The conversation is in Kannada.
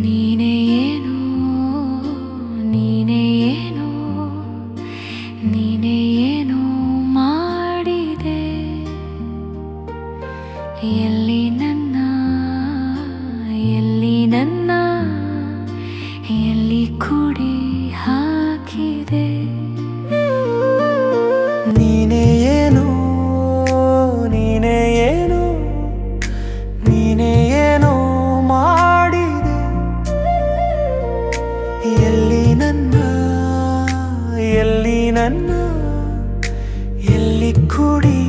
ನೀನೇ ಏನು ನೀನೇ ಏನು ನೀನೇ ಏನೋ ಮಾಡಿದೆ ಎಲ್ಲಿ ನನ್ನ ಎಲ್ಲಿ ನನ್ನ ಎಲ್ಲಿ ಹಾ ನನ್ನ ಎಲ್ಲಿ ನನ್ನ ಎಲ್ಲಿ ಕೂಡಿ